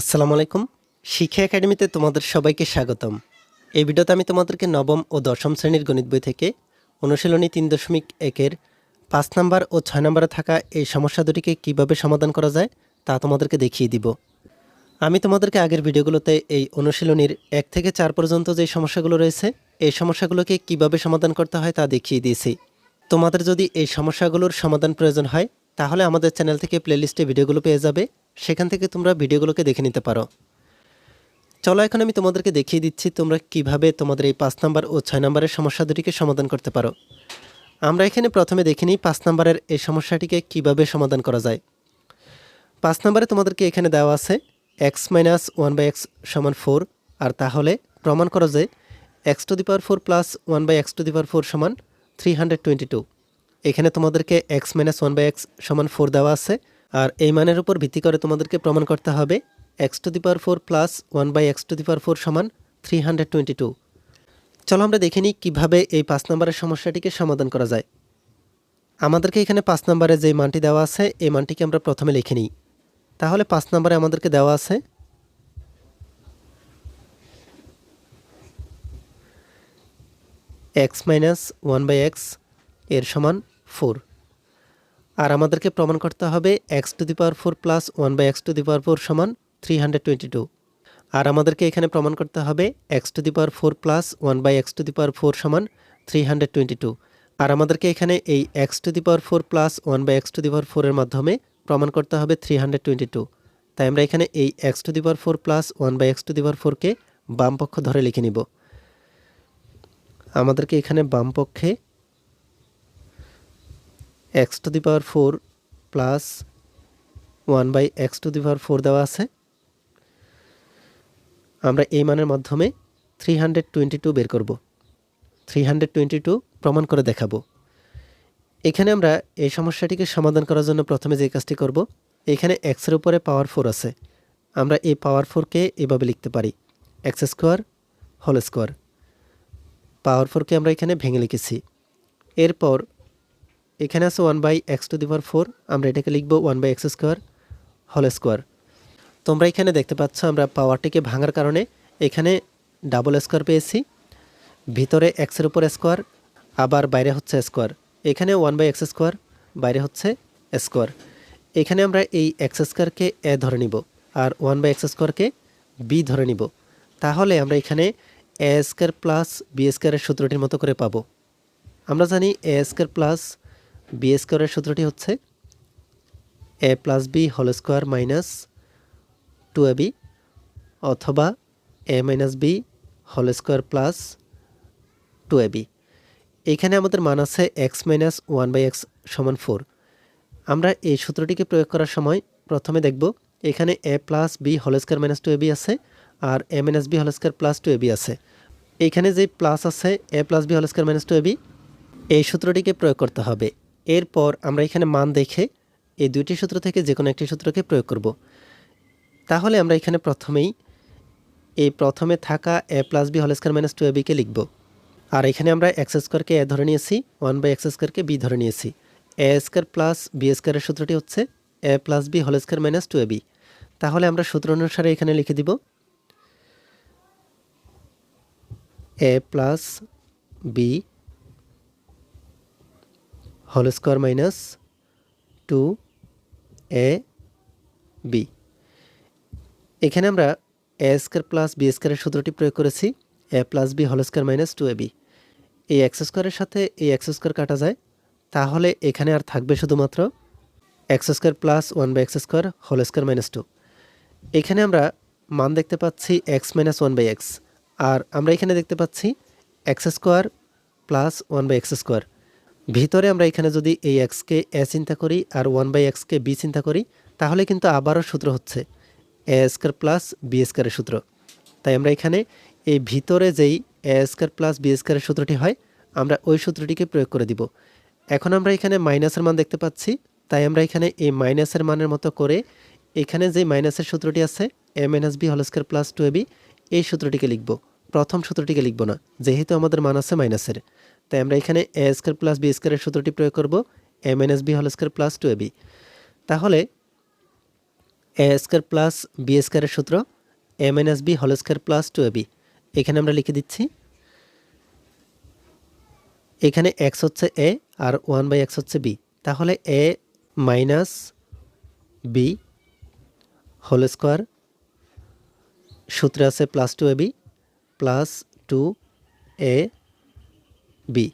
আসসালামু আলাইকুম। শিক্ষা একাডেমিতে তোমাদের সবাইকে স্বাগতম। এই ভিডিওতে আমি তোমাদেরকে নবম ও দশম শ্রেণির গণিত বই থেকে অনুশীলনী তিন দশমিক একের পাঁচ নাম্বার ও ছয় নম্বরে থাকা এই সমস্যা দুটিকে কীভাবে সমাধান করা যায় তা তোমাদেরকে দেখিয়ে দিব। আমি তোমাদেরকে আগের ভিডিওগুলোতে এই অনুশীলনীর এক থেকে চার পর্যন্ত যে সমস্যাগুলো রয়েছে, এই সমস্যাগুলোকে কীভাবে সমাধান করতে হয় তা দেখিয়ে দিয়েছি। তোমাদের যদি এই সমস্যাগুলোর সমাধান প্রয়োজন হয়, তাহলে আমাদের চ্যানেল থেকে প্লেলিস্টে ভিডিওগুলো পেয়ে যাবে। সেখান থেকে তোমরা ভিডিওগুলোকে দেখে নিতে পারো। চলো এখন আমি তোমাদেরকে দেখিয়ে দিচ্ছি তোমরা কীভাবে তোমাদের এই পাঁচ নাম্বার ও ছয় নাম্বারের সমস্যা দুটিকে সমাধান করতে পারো। আমরা এখানে প্রথমে দেখে নিই পাঁচ নাম্বারের এই সমস্যাটিকে কীভাবে সমাধান করা যায়। পাঁচ নাম্বারে তোমাদেরকে এখানে দেওয়া আছে X minus one by X সমান ফোর আর তাহলে প্রমাণ করা যায় X to the power four plus one by X to the power four সমান থ্রি হান্ড্রেড টোয়েন্টি টু এখানে তোমাদেরকে X minus one by X সমান ফোর দেওয়া আছে আর এই মানের উপর ভিত্তি করে তোমাদেরকে প্রমাণ করতে হবে X to the power four plus one by X to the power four সমান থ্রি হান্ড্রেড টোয়েন্টি টু চলো আমরা দেখে নিই কীভাবে এই পাঁচ নম্বরের সমস্যাটিকে সমাধান করা যায়। আমাদেরকে এখানে পাঁচ নম্বরে যে মানটি দেওয়া আছে, এই মানটিকে আমরা প্রথমে লিখে নিই। তাহলে পাঁচ নম্বরে আমাদেরকে দেওয়া আছে এক্স মাইনাস ওয়ান বাই এক্সের সমান ফোর আর আমাদেরকে প্রমাণ করতে হবে X to the power four plus one by X to the power four সমান থ্রি হান্ড্রেড টোয়েন্টি টু আর আমাদেরকে এখানে প্রমাণ করতে হবে X to the power four plus one by X to the power four সমান থ্রি হান্ড্রেড টোয়েন্টি টু আর আমাদেরকে এখানে এই X to the power four plus one by X to the power ফোরের মাধ্যমে প্রমাণ করতে হবে থ্রি হান্ড্রেড টোয়েন্টি টু তাই আমরা এখানে এই X to the power four plus one by X to the power ফোরকে বাম পক্ষ ধরে লিখে নিব। আমাদেরকে এখানে বাম পক্ষে X to the power four plus one by X to the power four দেওয়া আছে। আমরা এই মানের মাধ্যমে থ্রি হান্ড্রেড টোয়েন্টি টু বের করব। থ্রি হান্ড্রেড টোয়েন্টি টু প্রমাণ করে দেখাবো। এখানে আমরা এই সমস্যাটিকে সমাধান করার জন্য প্রথমে যে কাজটি করব, এখানে এক্সের উপরে পাওয়ার ফোর আছে। আমরা এই পাওয়ার ফোরকে এভাবে লিখতে পারি। X square whole square power ফোরকে আমরা এখানে ভেঙে লিখেছি। এরপর এখানে আছে one by X to the power four আমরা এটাকে লিখব one by X square whole square তোমরা এখানে দেখতে পাচ্ছ আমরা পাওয়ারটিকে ভাঙার কারণে এখানে ডাবল স্কোয়ার পেয়েছি, ভিতরে এক্সের উপর স্কোয়ার আবার বাইরে হচ্ছে স্কোয়ার এখানে ওয়ান বাই এক্স স্কোয়ার বাইরে হচ্ছে স্কোয়ার এখানে আমরা এই এক্স স্কোয়ারকে এ ধরে নিব আর ওয়ান বাই এক্স স্কোয়ারকে বি ধরে নিব। তাহলে আমরা এখানে এ স্কোয়ার প্লাস বি স্কোয়ারের সূত্রটির মতো করে পাবো। আমরা জানি এ স্কোয়ার প্লাস বি স্কোয়ারের সূত্রটি হচ্ছে A plus B whole square minus two A B অথবা A minus B whole square plus two A B. এখানে আমাদের মান আছে X minus one by X সমান ফোর। আমরা এই সূত্রটিকে প্রয়োগ করার সময় প্রথমে দেখব এখানে A plus B whole square minus two A B আছে আর A minus B whole square plus two A B আছে। এইখানে যে প্লাস আছে A plus B whole square minus two A B, এই সূত্রটিকে প্রয়োগ করতে হবে। এরপর আমরা এখানে মান দেখে এই দুইটি সূত্র থেকে যে কোনো একটি সূত্রকে প্রয়োগ করব। তাহলে আমরা এখানে প্রথমেই এই প্রথমে থাকা A plus B whole square minus two A বিকে লিখব। আর এখানে আমরা এক্স স্কোয়ারকে এ ধরে নিয়েছি ওয়ান বাই এক্স স্কোয়ারকে বি ধরে নিয়েছি। এ স্কোয়ার প্লাস বি স্কোয়ারের সূত্রটি হচ্ছে A plus B whole square minus two A B তাহলে আমরা সূত্র অনুসারে এখানে লিখে দিব A plus B whole square minus two A B এখানে আমরা এ স্কোয়ার প্লাস বি স্কোয়ারের সূত্রটি প্রয়োগ করেছি। A plus B whole square minus two A B এই এক্স স্কোয়ারের সাথে এই এক্স স্কোয়ার কাটা যায়, তাহলে এখানে আর থাকবে শুধুমাত্র X square plus one by X square whole square minus two এখানে আমরা মান দেখতে পাচ্ছি X minus one by X আর আমরা এখানে দেখতে পাচ্ছি X square plus one by X square ভিতরে আমরা এখানে যদি এই এক্সকে এ চিন্তা করি আর ওয়ান বাই এক্সকে বি চিন্তা করি, তাহলে কিন্তু আবারও সূত্র হচ্ছে এ স্কোয়ার প্লাস বি স্কোয়ারের সূত্র। তাই আমরা এখানে এই ভিতরে যেই এ স্কোয়ার প্লাস বি স্কোয়ারের সূত্রটি হয়, আমরা ওই সূত্রটিকে প্রয়োগ করে দিব। এখন আমরা এখানে মাইনাসের মান দেখতে পাচ্ছি, তাই আমরা এখানে এই মাইনাসের মানের মতো করে এখানে যে মাইনাসের সূত্রটি আছে A minus B whole square plus two A B এই সূত্রটিকে লিখব। প্রথম সূত্রটিকে লিখব না, যেহেতু আমাদের মান আছে মাইনাসের তাই আমরা এখানে এ স্কোয়ার প্লাস বি স্কোয়ারের সূত্রটি প্রয়োগ করব A minus B whole square plus two A B তাহলে এ স্কোয়ার প্লাস বি স্কোয়ারের সূত্র A minus B whole square plus two A B এখানে আমরা লিখে দিচ্ছি, এখানে এক্স হচ্ছে এ আর ওয়ান বাই এক্স হচ্ছে বি তাহলে A minus B whole square সূত্রে আছে plus two A B plus two A B.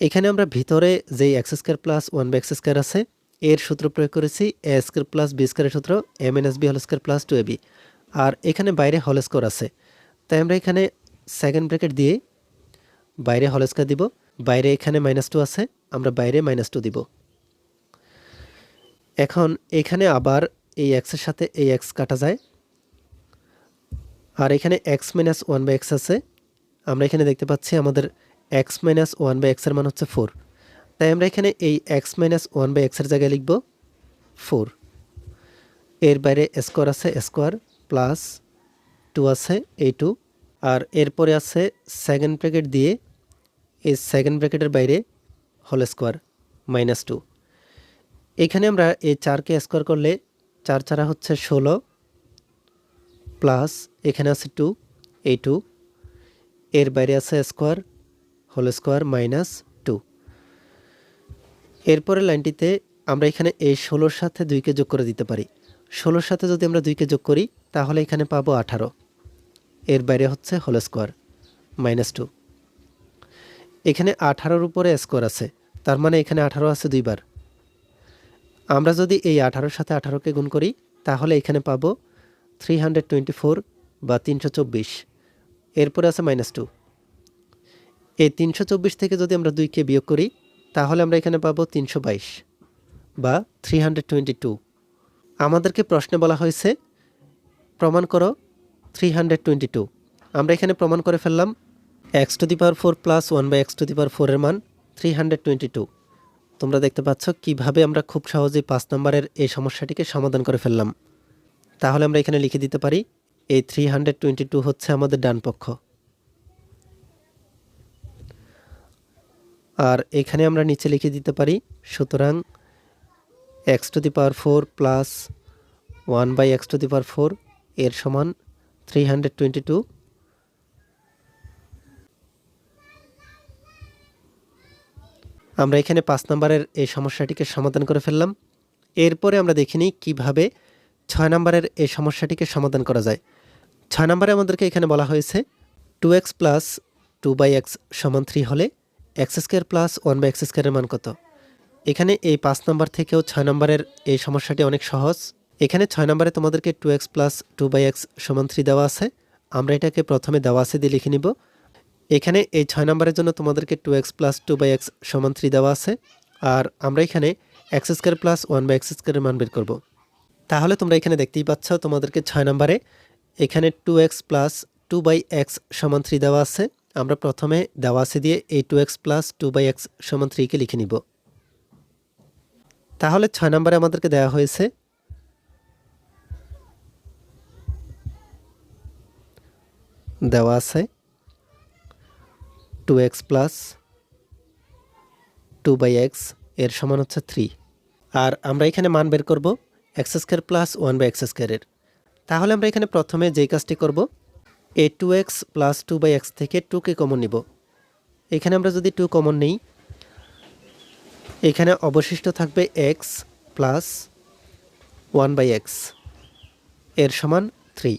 এখানে আমরা ভিতরে যেই X square plus one by X square আছে, এর সূত্র প্রয়োগ করেছি এ স্কোয়ার প্লাস বি স্কোয়ারের সূত্র M N S B whole square plus two A B আর এখানে বাইরে হোল স্কোয়ার আছে। তাই আমরা এখানে সেকেন্ড ব্র্যাকেট দিয়ে বাইরে হোল স্কোয়ার দিব, বাইরে এখানে মাইনাস টু আছে, আমরা বাইরে মাইনাস টু দিব। এখন এখানে আবার এই এক্সের সাথে এই এক্স কাটা যায়। আর এখানে X minus one by X আছে, আমরা এখানে দেখতে পাচ্ছি আমাদের এক্স মাইনাস ওয়ান বাই এক্সের মান হচ্ছে ফোর তাই আমরা এখানে এই এক্স মাইনাস ওয়ান বাই এক্সের জায়গায় লিখব ফোর এর বাইরে স্কোয়ার আছে স্কোয়ার প্লাস টু আছে এই টু আর এরপরে আছে সেকেন্ড ব্র্যাকেট দিয়ে এই সেকেন্ড ব্র্যাকেটের বাইরে হোল স্কোয়ার মাইনাস টু এখানে আমরা এই চারকে স্কোয়ার করলে চার চারা হচ্ছে ষোলো প্লাস এখানে আছে টু এই টু এর বাইরে আছে square whole square minus two. এরপরের লাইনটিতে আমরা এখানে এই ষোলোর সাথে দুইকে যোগ করে দিতে পারি। ষোলোর সাথে যদি আমরা দুইকে যোগ করি, তাহলে এখানে পাবো আঠারো। এর বাইরে হচ্ছে হোল স্কোয়ার মাইনাস টু। এখানে আঠারোর উপরে স্কোয়ার আছে, তার মানে এখানে আঠারো আছে দুইবার। আমরা যদি এই আঠারোর সাথে আঠারোকে গুণ করি, তাহলে এখানে পাবো থ্রি হান্ড্রেড টোয়েন্টি ফোর বা তিনশো চব্বিশ। এরপরে আছে মাইনাস টু। এই তিনশো চব্বিশ থেকে যদি আমরা দুইকে বিয়োগ করি, তাহলে আমরা এখানে পাবো তিনশো বাইশ বা থ্রি হান্ড্রেড টোয়েন্টি টু। আমাদেরকে প্রশ্নে বলা হয়েছে, প্রমাণ করো থ্রি হান্ড্রেড টোয়েন্টি টু। আমরা এখানে প্রমাণ করে ফেললাম, X to the power four plus one by X to the power ফোরের মান থ্রি হান্ড্রেড টোয়েন্টি টু। তোমরা দেখতে পাচ্ছ কীভাবে আমরা খুব সহজেই পাঁচ নম্বরের এই সমস্যাটিকে সমাধান করে ফেললাম। তাহলে আমরা এখানে লিখে দিতে পারি, এই থ্রি হান্ড্রেড টোয়েন্টি টু হচ্ছে আমাদের ডান পক্ষ। আর এখানে আমরা নিচে লিখে দিতে পারি, সুতরাং X to the power four plus one by X to the power four এর সমান থ্রি হান্ড্রেড টোয়েন্টি টু আমরা এখানে পাঁচ নম্বরের এই সমস্যাটিকে সমাধান করে ফেললাম। এরপরে আমরা দেখিনি কীভাবে ছয় নম্বরের এই সমস্যাটিকে সমাধান করা যায়। ছয় নম্বরে আমাদেরকে এখানে বলা হয়েছে two X plus two by X সমান থ্রি হলে X square plus one by X স্কোয়ারের মান কত? এখানে এই পাঁচ নম্বর থেকেও ছয় নম্বরের এই সমস্যাটি অনেক সহজ। এখানে ছয় নম্বরে তোমাদেরকে two X plus two by X সমান থ্রি দেওয়া আছে। আমরা এটাকে প্রথমে দেওয়া আছে দিয়ে লিখে নিব। এখানে এই ছয় নম্বরের জন্য তোমাদেরকে two X plus two by X সমান থ্রি দেওয়া আছে। আর আমরা এখানে X square plus one by X স্কোয়ারের মান বের করব। তাহলে তোমরা এখানে দেখতেই পাচ্ছ তোমাদেরকে ছয় নম্বরে এখানে two X plus two by X সমান থ্রি দেওয়া আছে। আমরা প্রথমে দেওয়া আছে দিয়ে এই two X plus two by X সমান থ্রিকে লিখে নিব। তাহলে ছয় নম্বরে আমাদেরকে দেওয়া হয়েছে দেওয়া আছে two X plus two by এক্সের সমান হচ্ছে থ্রি আর আমরা এখানে মান বের করব X square plus one by X স্কোয়ারের তাহলে আমরা এখানে প্রথমে যেই কাজটি করব এ two X plus two by X থেকে টুকে কমন নিব। এখানে আমরা যদি টু কমন নিই, এখানে অবশিষ্ট থাকবে এক্স প্লাস ওয়ান বাই এক্সের সমান থ্রি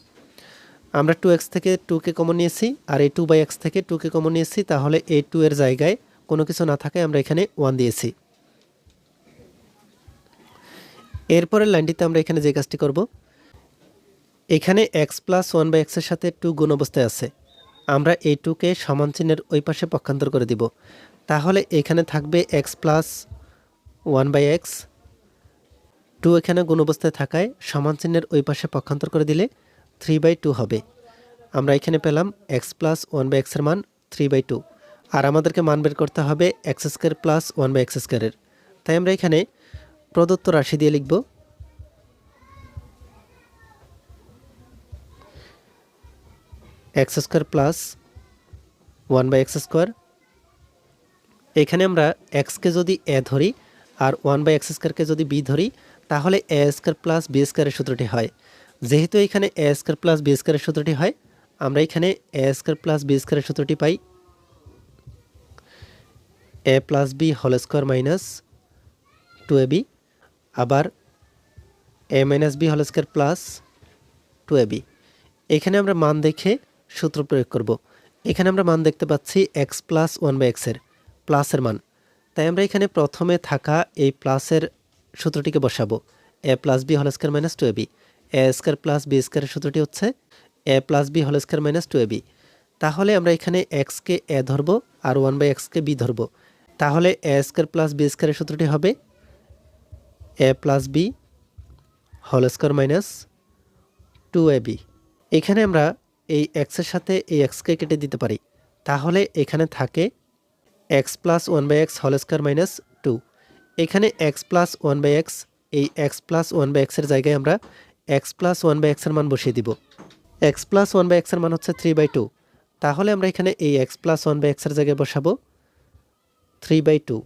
আমরা টু এক্স থেকে টুকে কমন নিয়েছি, আর এই টু বাই এক্স থেকে টুকে কমন নিয়েছি, তাহলে এই টু এর জায়গায় কোনো কিছু না থাকে, আমরা এখানে ওয়ান দিয়েছি। এরপরের লাইনটিতে আমরা এখানে যে কাজটি করব এখানে এক্স প্লাস ওয়ান বাই এক্সের সাথে টু গুণ অবস্থায় আছে। আমরা এই টুকে সমান চিহ্নের ওই পাশে পক্ষান্তর করে দিব। তাহলে এখানে থাকবে X plus one by X two এখানে গুণ অবস্থায় থাকায় সমান চিহ্নের ওই পাশে পক্ষান্তর করে দিলে থ্রি বাই টু হবে। আমরা এখানে পেলাম এক্স প্লাস ওয়ান বাই এক্সের মান থ্রি বাই টু আর আমাদেরকে মান বের করতে হবে X square plus one by X স্কোয়ারের তাই আমরা এখানে প্রদত্ত রাশি দিয়ে লিখব X square plus one by X square এখানে আমরা এক্সকে যদি এ ধরি আর ওয়ান বাই এক্স স্কোয়ারকে যদি বি ধরি, তাহলে এ স্কোয়ার প্লাস বি স্কোয়ারের সূত্রটি হয়। যেহেতু এখানে এ স্কোয়ার প্লাস বি স্কোয়ারের সূত্রটি হয়, আমরা এখানে এ স্কোয়ার প্লাস বি স্কোয়ারের সূত্রটি পাই। A plus B whole square minus two A B আবার A minus B whole square plus two A B এখানে আমরা মান দেখে সূত্র প্রয়োগ করব। এখানে আমরা মান দেখতে পাচ্ছি এক্স প্লাস ওয়ান বাই এক্সের প্লাসের মান। তাই আমরা এখানে প্রথমে থাকা এই প্লাসের সূত্রটিকে বসাবো। A plus B whole square minus two A B A square plus B স্কোয়ারের সূত্রটি হচ্ছে A plus B whole square minus two A B তাহলে আমরা এখানে এক্সকে এ ধরবো আর ওয়ান বাই এক্সকে বি ধরবো। তাহলে এ স্কোয়ার প্লাস বি স্কোয়ারের সূত্রটি হবে A plus B whole square minus two A B এখানে আমরা এই এক্সের সাথে এই এক্সকে কেটে দিতে পারি। তাহলে এখানে থাকে x plus one by x whole square minus two এখানে x plus one by x এই এক্স প্লাস ওয়ান বাই এক্সের জায়গায় আমরা এক্স প্লাস ওয়ান বাই এক্সের মান বসিয়ে দিব। এক্স প্লাস ওয়ান বাই এক্সের মান হচ্ছে থ্রি বাই টু তাহলে আমরা এখানে এই এক্স প্লাস ওয়ান বাই এক্সের জায়গায় বসাবো থ্রি বাই টু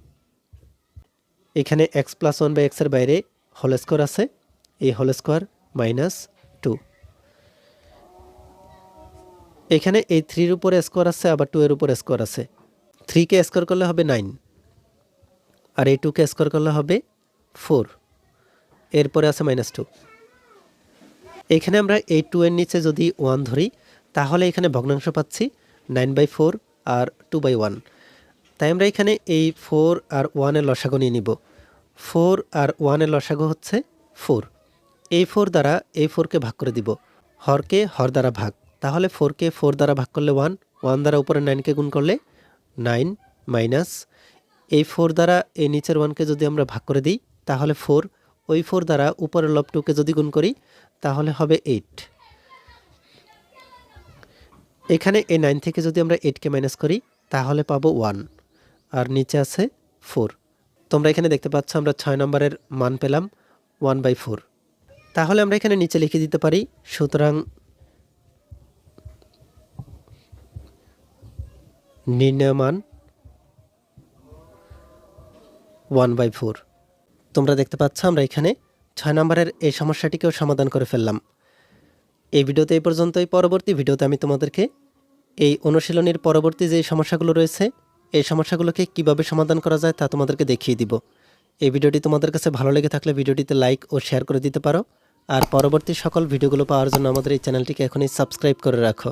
এখানে এক্স প্লাস ওয়ান বাই এক্সের বাইরে হোল স্কোয়ার আছে, এই হোল স্কোয়ার মাইনাস টু এখানে এই থ্রির উপরে স্কোয়ার আছে, আবার টু এর উপরে স্কোয়ার আছে। থ্রিকে স্কোয়ার করলে হবে নাইন, আর এই টুকে স্কোয়ার করলে হবে ফোর, এরপরে আছে মাইনাস টু। এখানে আমরা এই টু এর নিচে যদি ওয়ান ধরি, তাহলে এখানে ভগ্নাংশ পাচ্ছি নাইন বাই ফোর আর টু বাই ওয়ান। তাই আমরা এখানে এই ফোর আর ওয়ানের লসাগু নিয়ে নিব। ফোর আর ওয়ানের লসাগু হচ্ছে ফোর। এই ফোর দ্বারা এই ফোরকে ভাগ করে দিব। হরকে হর দ্বারা ভাগ। তাহলে ফোরকে ফোর দ্বারা ভাগ করলে ওয়ান ওয়ান দ্বারা উপরে নাইনকে গুণ করলে নাইন মাইনাস এই ফোর দ্বারা এই নিচের ওয়ানকে যদি আমরা ভাগ করে দিই, তাহলে ফোর ওই ফোর দ্বারা উপরের লব টুকে যদি গুণ করি, তাহলে হবে এইট এখানে এই নাইন থেকে যদি আমরা এইটকে মাইনাস করি, তাহলে পাবো ওয়ান আর নিচে আছে ফোর তোমরা এখানে দেখতে পাচ্ছ আমরা ছয় নম্বরের মান পেলাম ওয়ান বাই ফোর তাহলে আমরা এখানে নিচে লিখে দিতে পারি, সুতরাং নির্ণয় মান ওয়ান বাই ফোর তোমরা দেখতে পাচ্ছ, আমরা এখানে ছয় নম্বরের এই সমস্যাটিকেও সমাধান করে ফেললাম। এই ভিডিওতে এই পর্যন্তই। পরবর্তী ভিডিওতে আমি তোমাদেরকে এই অনুশীলনীর পরবর্তী যে সমস্যাগুলো রয়েছে, এই সমস্যাগুলোকে কীভাবে সমাধান করা যায় তা তোমাদেরকে দেখিয়ে দিব। এই ভিডিওটি তোমাদের কাছে ভালো লেগে থাকলে ভিডিওটিতে লাইক ও শেয়ার করে দিতে পারো। আর পরবর্তী সকল ভিডিওগুলো পাওয়ার জন্য আমাদের এই চ্যানেলটিকে এখনই সাবস্ক্রাইব করে রাখো।